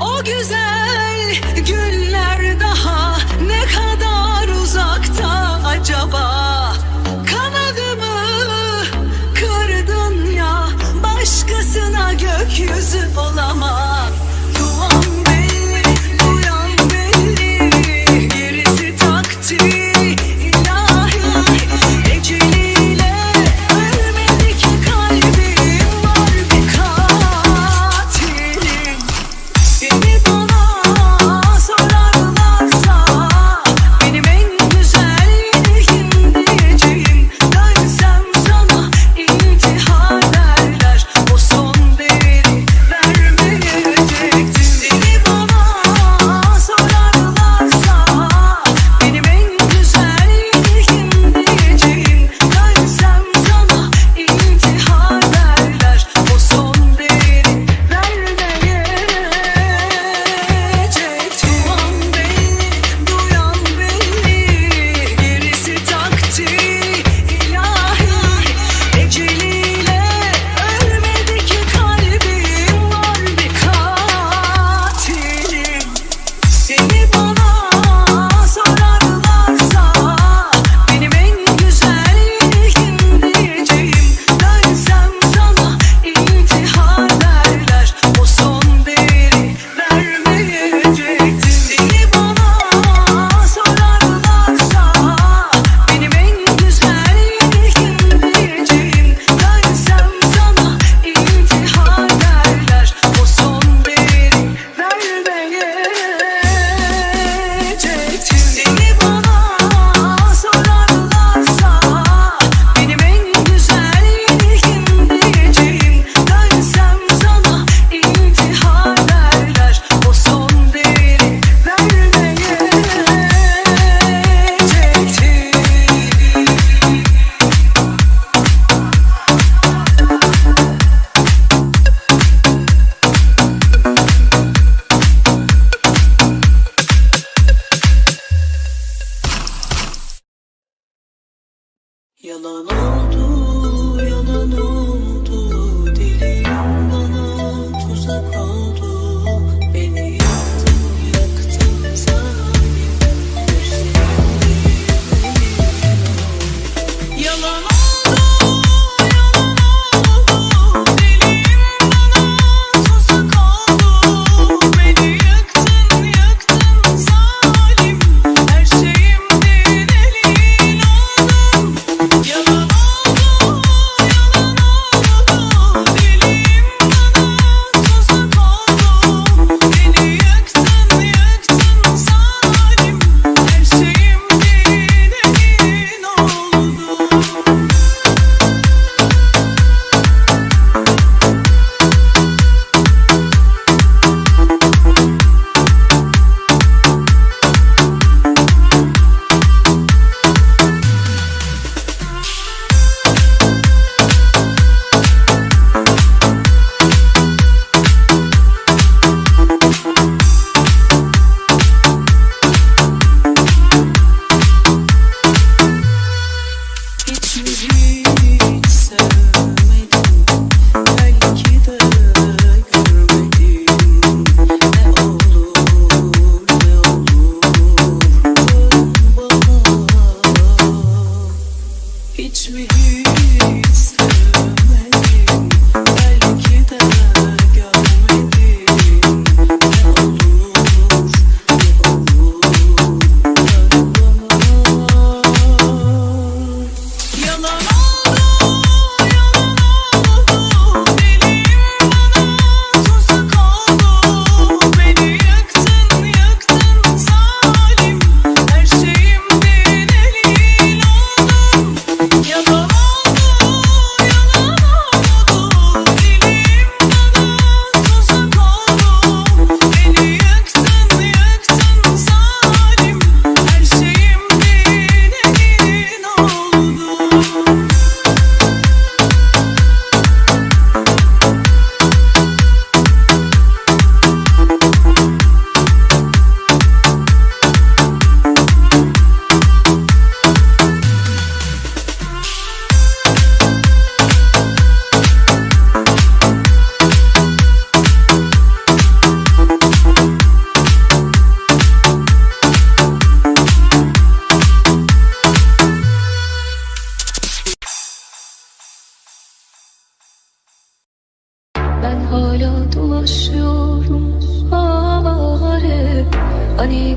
O güzel günler daha ne kadar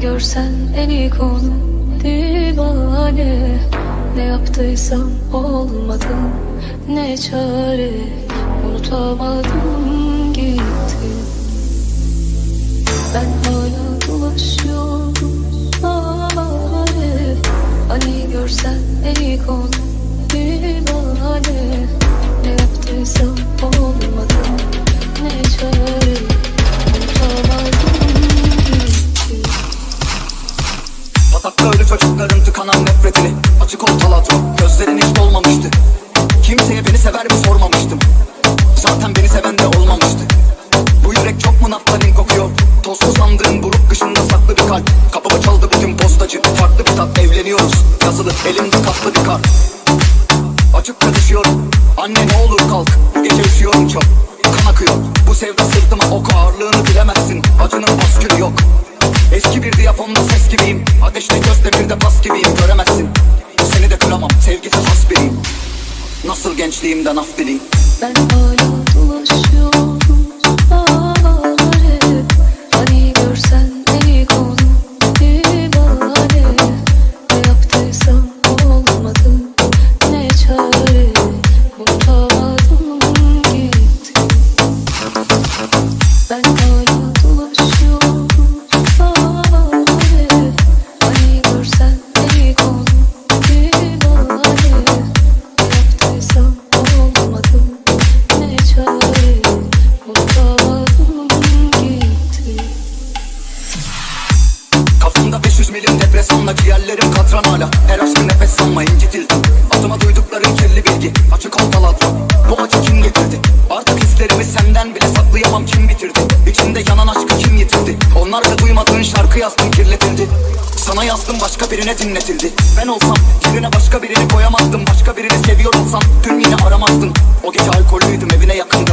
görsen en iyi konu divane. Ne yaptıysam olmadı ne çare Unutamadım gitti. Ben hala dolaşıyorum çare Hani görsen en iyi konu divane. Ne yaptıysam olmadı ne çare Unutamadım Sokakta ölü çocukların tıkanan nefretini. Açık ortalatro gözlerin hiç dolmamıştı. Kimseye beni sever mi sormamıştım. Zaten beni seven de olmamıştı. Bu yürek çok mu naftalin kokuyor? Tozlu sandığın buruk kışında saklı bir kalp. Kapımı çaldı bugün postacı. Farklı bir tat evleniyoruz. Yazılı elimde katlı bir kar gençliğimden af Ben hala yazdım başka birine dinletildi. Ben olsam yerine başka birini koyamazdım. Başka birini seviyor olsam dün yine aramazdın O gece alkollüydüm evine yakındım.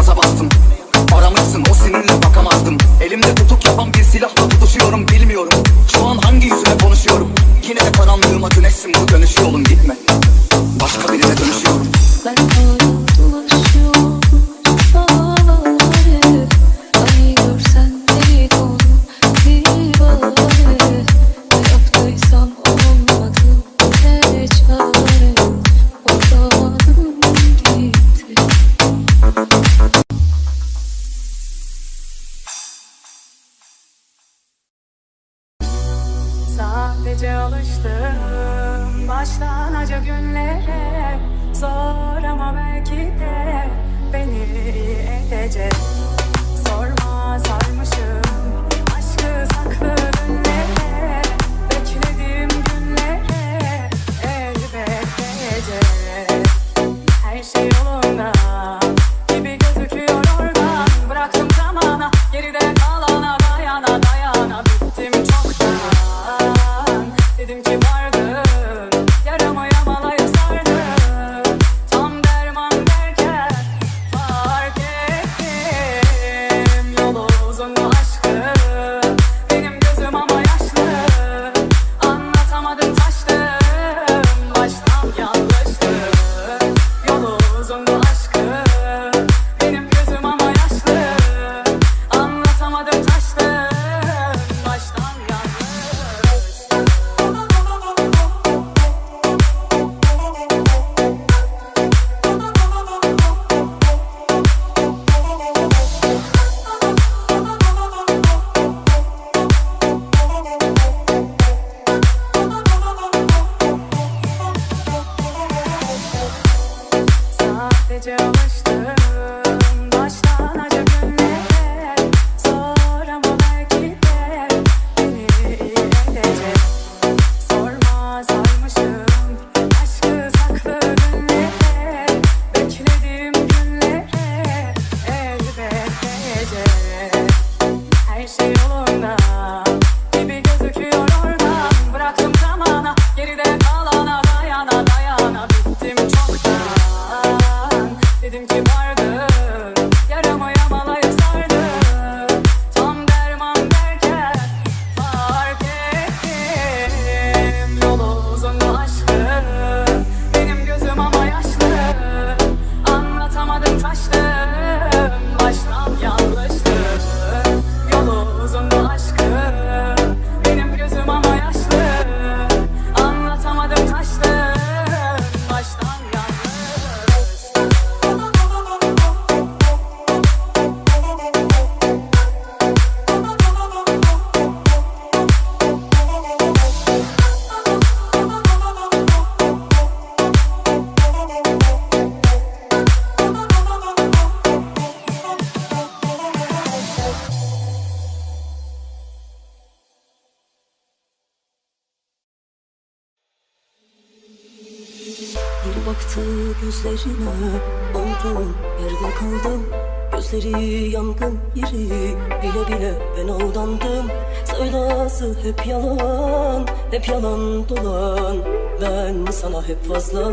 Gözlerine Oldum yerde kaldım. Gözleri yangın yeri Bile bile ben aldandım. Sevdası hep yalan Hep yalan dolan. Ben sana hep fazla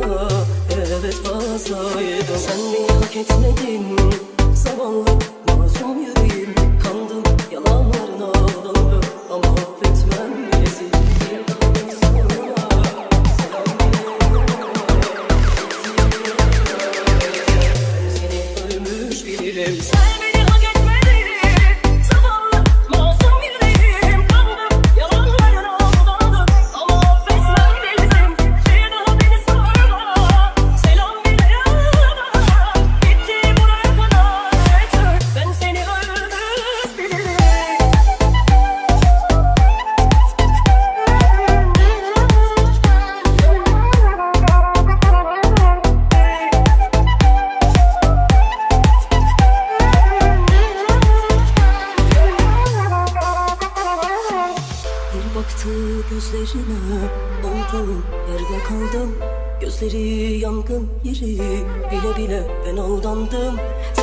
Evet fazlaydım. Sen beni hak etmedin Zavallı masum yüreğim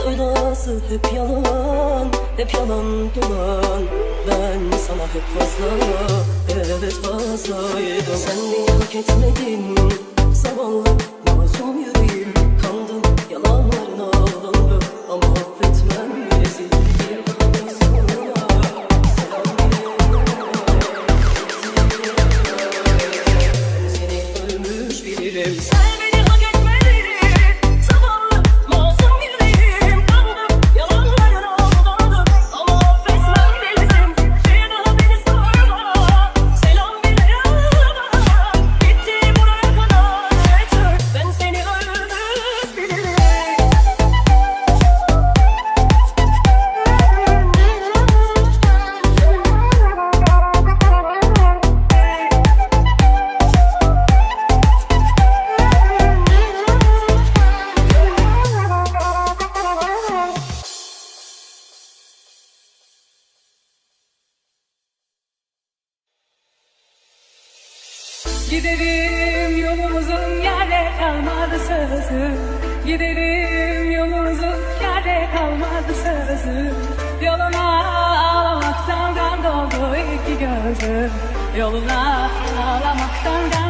Sevdası hep yalan Hep yalan dolan Ben sana hep fazla Evet fazlaydım. Sen beni hak etmedin Zavallı masum yüreğim. Kandım yalanlarına aldandım Ama Gidelim yolumuzun yerde kalmadı sözü. Gidelim yolumuzun yerde kalmadı sözü. Yoluna ağlamaktan kan doldu iki gözüm Yoluna ağlamaktan kan